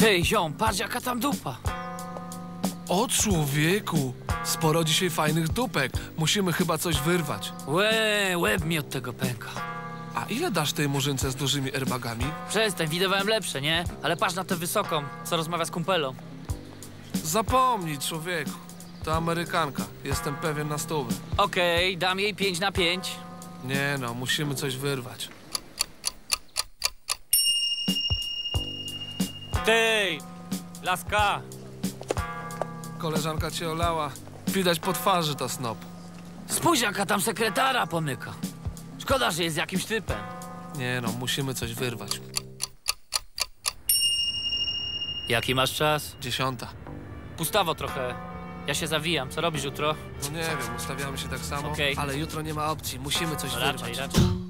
Ty, ziom, patrz jaka tam dupa. O człowieku! Sporo dzisiaj fajnych dupek. Musimy chyba coś wyrwać. Łe, łeb mi od tego pęka. A ile dasz tej murzynce z dużymi airbagami? Przestań, widywałem lepsze, nie? Ale patrz na tę wysoką, co rozmawia z kumpelą. Zapomnij, człowieku. To Amerykanka. Jestem pewien na stówę. Okej, dam jej 5 na 5. Nie no, musimy coś wyrwać. Ty, laska. Koleżanka cię olała. Widać po twarzy to snop. Spójrz jaka tam sekretara pomyka. Szkoda, że jest jakimś typem. Nie no, musimy coś wyrwać. Jaki masz czas? Dziesiąta. Pustawo trochę. Ja się zawijam. Co robisz jutro? No nie wiem, ustawiamy się tak samo. Okej. Ale jutro nie ma opcji. Musimy coś No raczej, wyrwać. raczej.